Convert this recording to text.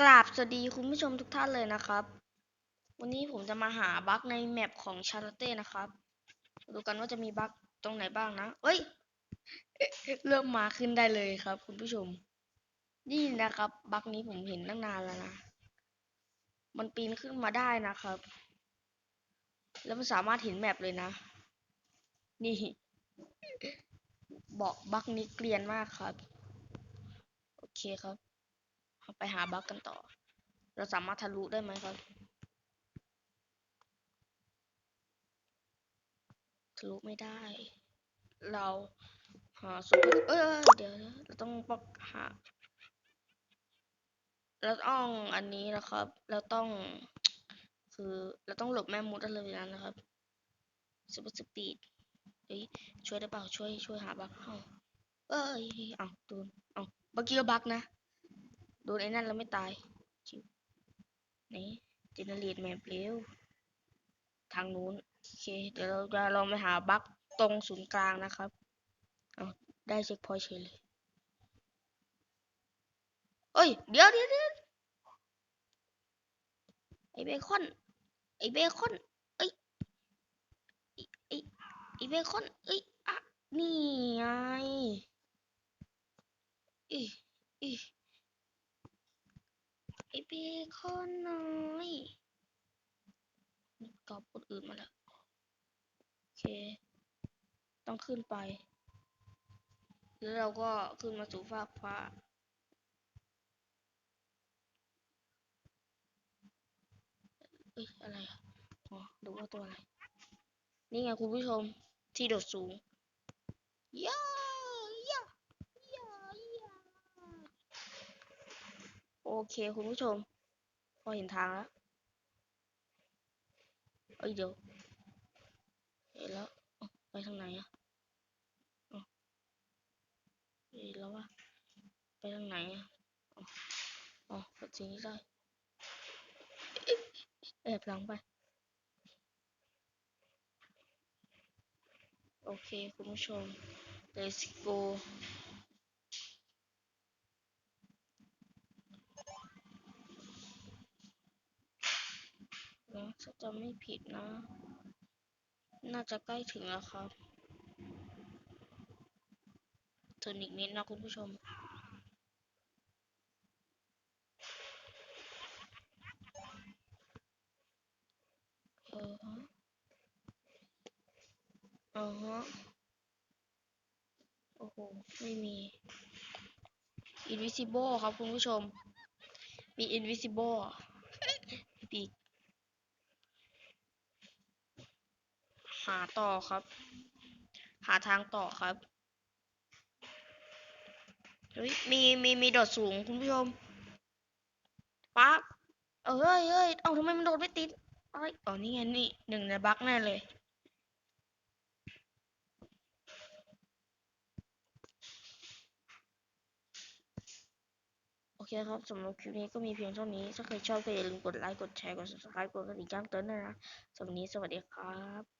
กราบสวัสดีคุณผู้ชมทุกท่านเลยนะครับ วันนี้ผมจะมาหาบั๊กในแมปของชาร์ลเต้นะครับดูกันว่าจะมีบั๊กตรงไหนบ้างนะเอ้ย เริ่มมาขึ้นได้เลยครับ คุณผู้ชม นี่นะครับ บั๊กนี้ผมเห็นตั้งนานแล้วนะ มันปีนขึ้นมาได้นะครับ แล้วมันสามารถเห็นแมปเลยนะ นี่ บอกบั๊กนี้เกรียนมากครับ โอเคครับ เราไปหาบั๊กกันต่อ เราสามารถทะลุได้ไหมครับ ทะลุไม่ได้ เราหาสุดเอ้ยเดี๋ยวเราต้องปอกหาเราต้องอันนี้นะครับ เราต้อง คือเราต้องหลบแม่มดอะไรนั้นนะครับซูเปอร์สปีดเฮ้ยช่วยได้เปล่าช่วยช่วยหาบักเอ้าเอ้ยเอาโดนเอาเมื่อกี้ก็บักนะ โดนไอ้นั่นแล้วไม่ตายชิวนี่เจเนเรตแมปเร็วทางนู้นโอเค เดี๋ยวเราจะลองไปหาบั๊กตรงศูนย์กลางนะครับเอาได้เช็คพอยเฉยเลยเอ้ย เดี๋ยวเดี๋ยวเดี๋ยวไอเบคอน ไอเบคอนเอ้ยไอไอเบคอนเอ้ยอะนี่ไงอีอี เบคอนน้อยตอบคนอื่นมาแล้ว โอเค ต้องขึ้นไป แล้วเราก็ขึ้นมาสู่ฟากฟ้าเอ้ยอะไรอะอ๋อดูว่าตัวอะไร นี่ไงคุณผู้ชมที่โดดสูงย่าย่าย่า โอเคคุณผู้ชม พอเห็นทางแล้วเอ้ยเดี๋ยวเห็นแล้วไปทางไหนอะเอ้าเห็นแล้วว่าไปทางไหนอะอ๋ออ๋อกดสิ่งนี้ได้แอบหลังไป โอเค คุณผู้ชม let's go นะ ถ้าจะไม่ผิดนะ น่าจะใกล้ถึงแล้วครับถึงอีกนิดนะคุณผู้ชม เออฮะอ๋อฮะ โอ้โห ไม่มี invisible ครับคุณผู้ชม มี invisible ปีก หาต่อครับ หาทางต่อครับเฮ้ยมีมีมีโดดสูงคุณผู้ชมปั๊บเอ้ยเอ้ยเอ้าทำไมมันโดดไม่ติดเอ้ยอ๋อนี่ไงนี่หนึ่งในบั๊กแน่เลยโอเคครับ สำหรับคลิปนี้ก็มีเพียงเท่านี้ ถ้าใครชอบก็อย่าลืมกดไลค์ กดแชร์ กด subscribe กดกระดิ่งแจ้งเตือนด้วยนะสำหรับนี้สวัสดีครับ